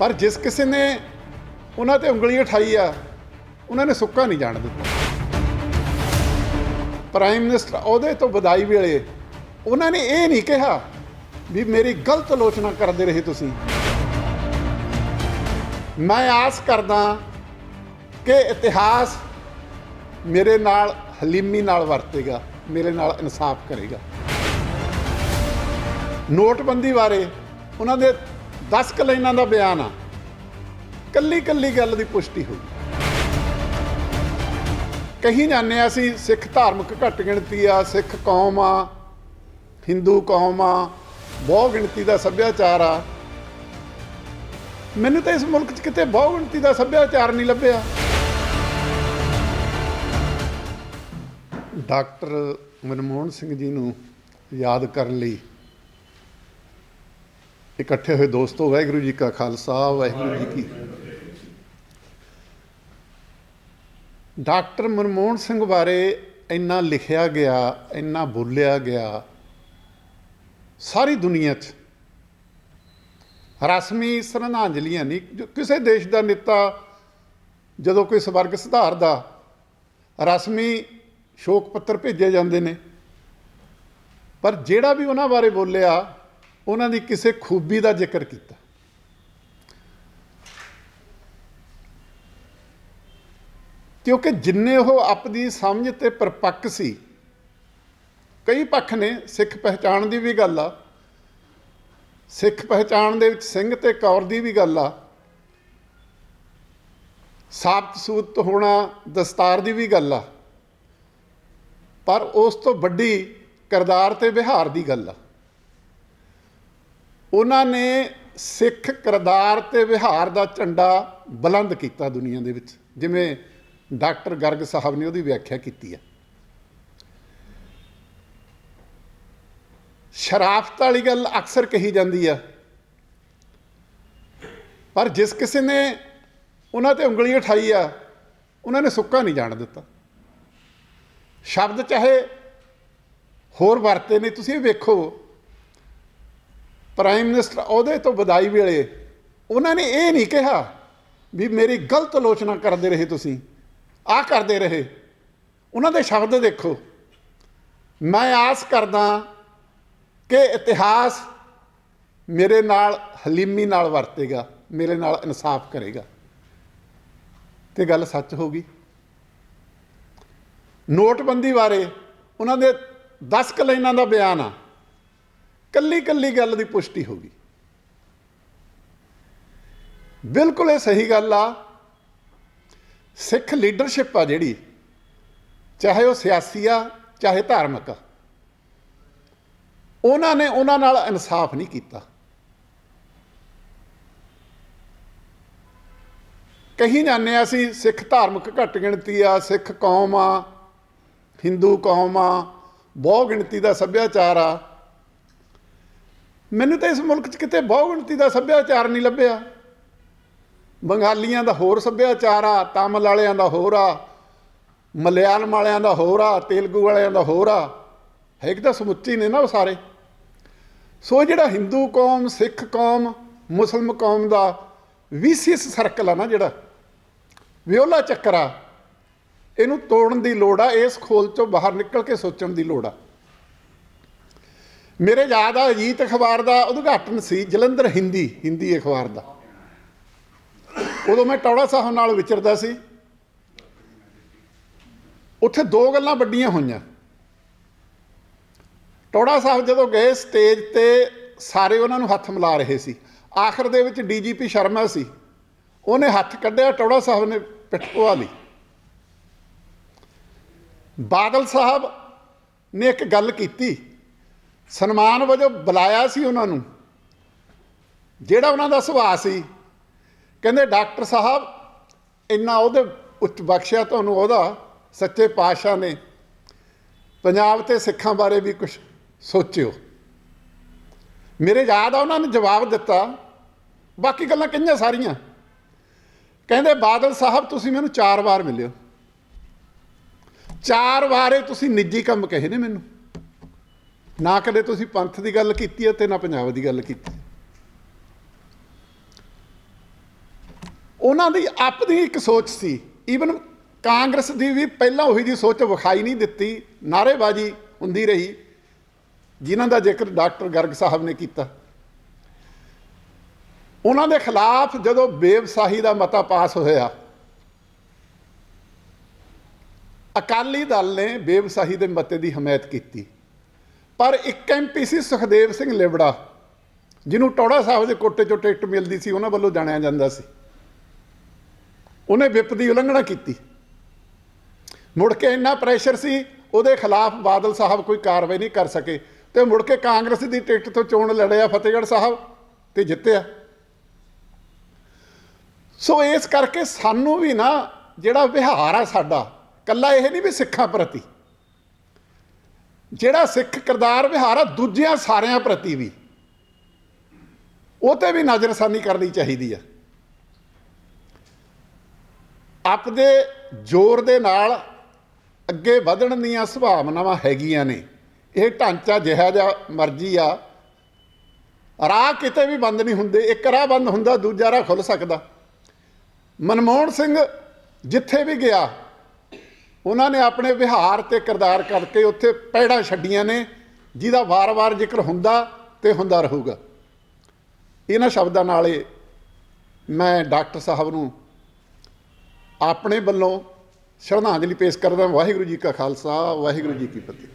ਪਰ ਜਿਸ ਕਿਸੇ ਨੇ ਉਹਨਾਂ ਤੇ ਉਂਗਲੀ ਉਠਾਈ ਆ ਉਹਨਾਂ ਨੇ ਸੁੱਕਾ ਨਹੀਂ ਜਾਣ ਦਿੱਤਾ। ਪ੍ਰਾਈਮ ਮਿਨਿਸਟਰ ਉਹਦੇ ਤੋਂ ਵਧਾਈ ਵੇਲੇ ਉਹਨਾਂ ਨੇ ਇਹ ਨਹੀਂ ਕਿਹਾ ਵੀ ਮੇਰੀ ਗਲਤ ਆਲੋਚਨਾ ਕਰਦੇ ਰਹੇ ਤੁਸੀਂ। ਮੈਂ ਆਸ ਕਰਦਾ ਕਿ ਇਤਿਹਾਸ ਮੇਰੇ ਨਾਲ ਹਲੀਮੀ ਨਾਲ ਵਰਤੇਗਾ, ਮੇਰੇ ਨਾਲ ਇਨਸਾਫ ਕਰੇਗਾ। ਨੋਟਬੰਦੀ ਬਾਰੇ ਉਹਨਾਂ ਦੇ 10 ਕੁ ਲਾਈਨਾਂ ਦਾ ਬਿਆਨ ਆ। ਕੱਲੀ ਕੱਲੀ ਗੱਲ ਦੀ ਪੁਸ਼ਟੀ ਹੋਈ। ਕਹੀ ਜਾਂਦੇ ਆ ਅਸੀਂ ਸਿੱਖ ਧਾਰਮਿਕ ਘੱਟ ਗਿਣਤੀ ਆ, ਸਿੱਖ ਕੌਮ ਆ, ਹਿੰਦੂ ਕੌਮ ਆ, ਬਹੁ ਗਿਣਤੀ ਦਾ ਸੱਭਿਆਚਾਰ ਆ। ਮੈਨੂੰ ਤਾਂ ਇਸ ਮੁਲਕ 'ਚ ਕਿਤੇ ਬਹੁ ਗਿਣਤੀ ਦਾ ਸੱਭਿਆਚਾਰ ਨਹੀਂ ਲੱਭਿਆ। ਡਾਕਟਰ ਮਨਮੋਹਨ ਸਿੰਘ ਜੀ ਨੂੰ ਯਾਦ ਕਰਨ ਲਈ ਇਕੱਠੇ ਹੋਏ ਦੋਸਤੋ, ਵਾਹਿਗੁਰੂ ਜੀ ਕਾ ਖਾਲਸਾ, ਵਾਹਿਗੁਰੂ ਜੀ ਕੀ ਡਾਕਟਰ ਮਨਮੋਹਨ ਸਿੰਘ ਬਾਰੇ ਇੰਨਾ ਲਿਖਿਆ ਗਿਆ, ਇੰਨਾ ਬੋਲਿਆ ਗਿਆ, ਸਾਰੀ ਦੁਨੀਆ 'ਚ। ਰਸਮੀ ਸ਼ਰਧਾਂਜਲੀਆਂ ਨਹੀਂ, ਜੋ ਕਿਸੇ ਦੇਸ਼ ਦਾ ਨੇਤਾ ਜਦੋਂ ਕੋਈ ਸਵਰਗ ਸੁਧਾਰਦਾ, ਰਸਮੀ ਸ਼ੋਕ ਪੱਤਰ ਭੇਜੇ ਜਾਂਦੇ ਨੇ। ਪਰ ਜਿਹੜਾ ਵੀ ਉਹਨਾਂ ਬਾਰੇ ਬੋਲਿਆ ਉਹਨਾਂ ਦੀ ਕਿਸੇ ਖੂਬੀ ਦਾ ਜ਼ਿਕਰ ਕੀਤਾ। ਕਿਉਂਕਿ ਜਿੰਨੇ ਉਹ ਆਪਦੀ ਸਮਝ ਤੇ ਪਰਪੱਕ ਸੀ, ਕਈ ਪੱਖ ਨੇ ਸਿੱਖ ਪਹਿਚਾਣ ਦੀ ਵੀ ਗੱਲ ਆ, ਸਿੱਖ ਪਹਿਚਾਣ ਦੇ ਵਿੱਚ ਸਿੰਘ ਤੇ ਕੌਰ ਦੀ ਵੀ ਗੱਲ ਆ, ਸਾਬਤ ਸੂਤ ਹੋਣਾ ਦਸਤਾਰ ਦੀ ਵੀ ਗੱਲ ਆ, ਪਰ ਉਸ ਤੋਂ ਵੱਡੀ ਕਰਦਾਰ ਤੇ ਵਿਹਾਰ ਦੀ ਗੱਲ ਆ। ਉਹਨਾਂ ਨੇ ਸਿੱਖ ਕਿਰਦਾਰ ਤੇ ਵਿਹਾਰ ਦਾ ਝੰਡਾ ਬੁਲੰਦ ਕੀਤਾ ਦੁਨੀਆ ਦੇ ਵਿੱਚ, ਜਿਵੇਂ ਡਾਕਟਰ ਗਰਗ ਸਾਹਿਬ ਨੇ ਉਹਦੀ ਵਿਆਖਿਆ ਕੀਤੀ ਹੈ। ਸ਼ਰਾਫਤ ਵਾਲੀ ਗੱਲ ਅਕਸਰ ਕਹੀ ਜਾਂਦੀ ਆ ਪਰ ਜਿਸ ਕਿਸੇ ਨੇ ਉਹਨਾਂ ਤੇ ਉਂਗਲੀ ਉਠਾਈ ਆ, ਉਹਨਾਂ ਨੇ ਸੁੱਕਾ ਨਹੀਂ ਜਾਣ ਦਿੱਤਾ। ਸ਼ਬਦ ਚਾਹੇ ਹੋਰ ਵਰਤੇ ਨੇ, ਤੁਸੀਂ ਇਹ ਵੇਖੋ ਪ੍ਰਾਈਮ ਮਿਨਿਸਟਰ ਉਹਦੇ ਤੋਂ ਵਧਾਈ ਵੇਲੇ ਉਹਨਾਂ ਨੇ ਇਹ ਨਹੀਂ ਕਿਹਾ ਵੀ ਮੇਰੀ ਗਲਤ ਆਲੋਚਨਾ ਕਰਦੇ ਰਹੇ ਤੁਸੀਂ, ਆਹ ਕਰਦੇ ਰਹੇ। ਉਹਨਾਂ ਦੇ ਸ਼ਬਦ ਦੇਖੋ। ਮੈਂ ਆਸ ਕਰਦਾ ਕਿ ਇਤਿਹਾਸ ਮੇਰੇ ਨਾਲ, ਹਲੀਮੀ ਨਾਲ ਵਰਤੇਗਾ, ਮੇਰੇ ਨਾਲ ਇਨਸਾਫ ਕਰੇਗਾ। ਤੇ ਗੱਲ ਸੱਚ ਹੋ ਗਈ। ਨੋਟਬੰਦੀ ਬਾਰੇ ਉਹਨਾਂ ਦੇ 10 ਕੁ ਲਾਈਨਾਂ ਦਾ ਬਿਆਨ ਆ। ਕੱਲੀ ਕੱਲੀ ਗੱਲ ਦੀ ਪੁਸ਼ਟੀ ਹੋ ਗਈ। ਬਿਲਕੁਲ ਇਹ ਸਹੀ ਗੱਲ ਆ। ਸਿੱਖ ਲੀਡਰਸ਼ਿਪ ਆ ਜਿਹੜੀ, ਚਾਹੇ ਉਹ ਸਿਆਸੀ ਆ, ਚਾਹੇ ਧਾਰਮਿਕ ਆ। ਉਹਨਾਂ ਨੇ ਉਹਨਾਂ ਨਾਲ ਇਨਸਾਫ ਨਹੀਂ ਕੀਤਾ। ਕਹੀ ਜਾਂਦੇ ਆ ਅਸੀਂ, ਸਿੱਖ ਧਾਰਮਿਕ ਘੱਟ ਗਿਣਤੀ ਆ, ਸਿੱਖ ਕੌਮ ਆ, ਹਿੰਦੂ ਕੌਮ ਆ, ਬਹੁ ਗਿਣਤੀ ਦਾ ਸੱਭਿਆਚਾਰ ਆ। ਮੈਨੂੰ ਤਾਂ ਇਸ ਮੁਲਕ 'ਚ ਕਿਤੇ ਬਹੁਗਿਣਤੀ ਦਾ ਸੱਭਿਆਚਾਰ ਨਹੀਂ ਲੱਭਿਆ। ਬੰਗਾਲੀਆਂ ਦਾ ਹੋਰ ਸੱਭਿਆਚਾਰ ਆ, ਤਾਮਿਲ ਵਾਲਿਆਂ ਦਾ ਹੋਰ ਆ, ਮਲਿਆਲਮ ਵਾਲਿਆਂ ਦਾ ਹੋਰ ਆ, ਤੇਲਗੂ ਵਾਲਿਆਂ ਦਾ ਹੋਰ ਆ। ਹੈ ਕਿ ਤਾਂ ਸਮੁੱਚੀ ਨੇ ਨਾ ਉਹ ਸਾਰੇ। ਸੋ ਜਿਹੜਾ ਹਿੰਦੂ ਕੌਮ ਸਿੱਖ ਕੌਮ ਮੁਸਲਮ ਕੌਮ ਦਾ ਵੀਸੀਐਸ ਸਰਕਲ ਆ ਨਾ ਜਿਹੜਾ, ਵਿਓਲਾ ਚੱਕਰ ਆ। ਇਹਨੂੰ ਤੋੜਨ ਦੀ ਲੋੜ ਆ, ਇਸ ਖੋਲ ਚੋਂ ਬਾਹਰ ਨਿਕਲ ਕੇ ਸੋਚਣ ਦੀ ਲੋੜ ਆ। ਮੇਰੇ ਯਾਦ ਆ ਅਜੀਤ ਅਖਬਾਰ ਦਾ ਉਦਘਾਟਨ ਸੀ, ਜਲੰਧਰ ਹਿੰਦੀ ਹਿੰਦੀ ਅਖਬਾਰ ਦਾ। ਉਦੋਂ ਮੈਂ ਟੌੜਾ ਸਾਹਿਬ ਨਾਲ ਵਿਚਰਦਾ ਸੀ। ਉੱਥੇ ਦੋ ਗੱਲਾਂ ਵੱਡੀਆਂ ਹੋਈਆਂ। ਟੌੜਾ ਸਾਹਿਬ ਜਦੋਂ ਗਏ ਸਟੇਜ ਤੇ, ਸਾਰੇ ਉਹਨਾਂ ਨੂੰ ਹੱਥ ਮਿਲਾ ਰਹੇ ਸੀ। ਆਖਰ ਦੇ ਵਿੱਚ ਡੀਜੀਪੀ ਸ਼ਰਮਾ ਸੀ। ਉਹਨੇ ਹੱਥ ਕੱਢਿਆ, ਟੌੜਾ ਸਾਹਿਬ ਨੇ ਪਿੱਠ ਪਵਾ ਲਈ। ਬਾਦਲ ਸਾਹਿਬ ਨੇ ਇੱਕ ਗੱਲ ਕੀਤੀ। ਸਨਮਾਨ ਵਜੋਂ ਬੁਲਾਇਆ ਸੀ ਉਹਨਾਂ ਨੂੰ। ਜਿਹੜਾ ਉਹਨਾਂ ਦਾ ਸੁਭਾਅ ਸੀ, ਕਹਿੰਦੇ ਡਾਕਟਰ ਸਾਹਿਬ, ਇੰਨਾ ਉਹਦੇ ਉੱਚ ਬਖਸ਼ਿਆ ਤੁਹਾਨੂੰ ਉਹਦਾ, ਸੱਚੇ ਪਾਤਸ਼ਾਹ ਨੇ। ਪੰਜਾਬ ਤੇ ਸਿੱਖਾਂ ਬਾਰੇ ਵੀ ਕੁਝ ਸੋਚਿਓ। ਮੇਰੇ ਯਾਦ ਆ ਉਹਨਾਂ ਨੇ ਜਵਾਬ ਦਿੱਤਾ, ਬਾਕੀ ਗੱਲਾਂ ਕਈਆਂ ਸਾਰੀਆਂ। ਕਹਿੰਦੇ, ਬਾਦਲ ਸਾਹਿਬ, ਤੁਸੀਂ ਮੈਨੂੰ ਚਾਰ ਵਾਰ ਮਿਲਿਓ। ਚਾਰ ਵਾਰੇ ਤੁਸੀਂ ਨਿੱਜੀ ਕੰਮ ਕਹੇ ਨੇ ਮੈਨੂੰ। ਨਾ ਕਦੇ ਤੁਸੀਂ ਪੰਥ ਦੀ ਗੱਲ ਕੀਤੀ ਹੈ ਤੇ ਨਾ ਪੰਜਾਬ ਦੀ ਗੱਲ ਕੀਤੀ ਉਹਨਾਂ ਦੀ ਆਪਣੀ ਇੱਕ ਸੋਚ ਸੀ। ਈਵਨ ਕਾਂਗਰਸ ਦੀ ਵੀ ਪਹਿਲਾਂ ਉਹੀ ਜੀ ਸੋਚ ਵਿਖਾਈ ਨਹੀਂ ਦਿੱਤੀ। ਨਾਅਰੇਬਾਜ਼ੀ ਹੁੰਦੀ ਰਹੀ, ਜਿਨ੍ਹਾਂ ਦਾ ਜ਼ਿਕਰ ਡਾਕਟਰ ਗਰਗ ਸਾਹਿਬ ਨੇ ਕੀਤਾ। ਉਹਨਾਂ ਦੇ ਖਿਲਾਫ ਜਦੋਂ ਬੇਵਸਾਹੀ ਦਾ ਮਤਾ ਪਾਸ ਹੋਇਆ, ਅਕਾਲੀ ਦਲ ਨੇ ਬੇਵਸਾਹੀ ਦੇ ਮਤੇ ਦੀ ਹਮਾਇਤ ਕੀਤੀ। ਪਰ ਇੱਕ ਐਮਪੀ ਸੀ ਸੁਖਦੇਵ ਸਿੰਘ ਲਿਬੜਾ, ਜਿਹਨੂੰ ਟੌੜਾ ਸਾਹਿਬ ਦੇ ਕੋਟੇ ਚੋਂ ਟਿਕਟ ਮਿਲਦੀ ਸੀ, ਉਹਨਾਂ ਵੱਲੋਂ ਜਾਣਿਆ ਜਾਂਦਾ ਸੀ। ਉਹਨੇ ਵਿਪ ਦੀ ਉਲੰਘਣਾ ਕੀਤੀ। ਮੁੜ ਕੇ ਇੰਨਾ ਪ੍ਰੈਸ਼ਰ ਸੀ, ਉਹਦੇ ਖਿਲਾਫ ਬਾਦਲ ਸਾਹਿਬ ਕੋਈ ਕਾਰਵਾਈ ਨਹੀਂ ਕਰ ਸਕੇ ਤੇ ਮੁੜ ਕੇ ਕਾਂਗਰਸ ਦੀ ਟਿਕਟ ਤੋਂ ਚੋਣ ਲੜਿਆ ਫਤਿਹਗੜ੍ਹ ਸਾਹਿਬ ਤੇ ਜਿੱਤਿਆ। ਸੋ ਇਸ ਕਰਕੇ ਸਾਨੂੰ ਵੀ ਨਾ ਜਿਹੜਾ ਵਿਹਾਰ ਆ ਸਾਡਾ, ਕੱਲਾ ਇਹ ਨਹੀਂ ਵੀ ਸਿੱਖਾਂ ਪ੍ਰਤੀ ਜਿਹੜਾ ਸਿੱਖ ਕਿਰਦਾਰ ਵਿਹਾਰ ਆ, ਦੂਜਿਆਂ ਸਾਰਿਆਂ ਪ੍ਰਤੀ ਵੀ। ਉਹ ਤੇ ਵੀ ਨਜ਼ਰਸਾਨੀ ਕਰਨੀ ਚਾਹੀਦੀ ਆ। ਆਪਦੇ ਜ਼ੋਰ ਦੇ ਨਾਲ ਅੱਗੇ ਵਧਣ ਦੀਆਂ ਸੰਭਾਵਨਾਵਾਂ ਹੈਗੀਆਂ ਨੇ। ਇਹ ਢਾਂਚਾ ਜਿਹਾ ਜਿਹਾ ਮਰਜ਼ੀ ਆ। ਰਾਹ ਕਿਤੇ ਵੀ ਬੰਦ ਨਹੀਂ ਹੁੰਦੇ। ਇੱਕ ਰਾਹ ਬੰਦ ਹੁੰਦਾ, ਦੂਜਾ ਰਾਹ ਖੁੱਲ ਸਕਦਾ। ਮਨਮੋਹਨ ਸਿੰਘ ਜਿੱਥੇ ਵੀ ਗਿਆ ਉਹਨਾਂ ਨੇ ਆਪਣੇ ਵਿਹਾਰ ਤੇ ਕਿਰਦਾਰ ਕਰਕੇ ਉੱਥੇ ਪੈੜਾਂ ਛੱਡੀਆਂ ਨੇ, ਜਿਹਦਾ ਵਾਰ-ਵਾਰ ਜ਼ਿਕਰ ਹੁੰਦਾ ਤੇ ਹੁੰਦਾ ਰਹੂਗਾ। ਇਹਨਾਂ ਸ਼ਬਦਾਂ ਨਾਲ ਮੈਂ ਡਾਕਟਰ ਸਾਹਿਬ ਨੂੰ ਆਪਣੇ ਵੱਲੋਂ ਸ਼ਰਧਾਂਜਲੀ ਪੇਸ਼ ਕਰਦਾ ਵਾਹਿਗੁਰੂ ਜੀ ਕਾ ਖਾਲਸਾ, ਵਾਹਿਗੁਰੂ ਜੀ ਕੀ ਫਤਿਹ।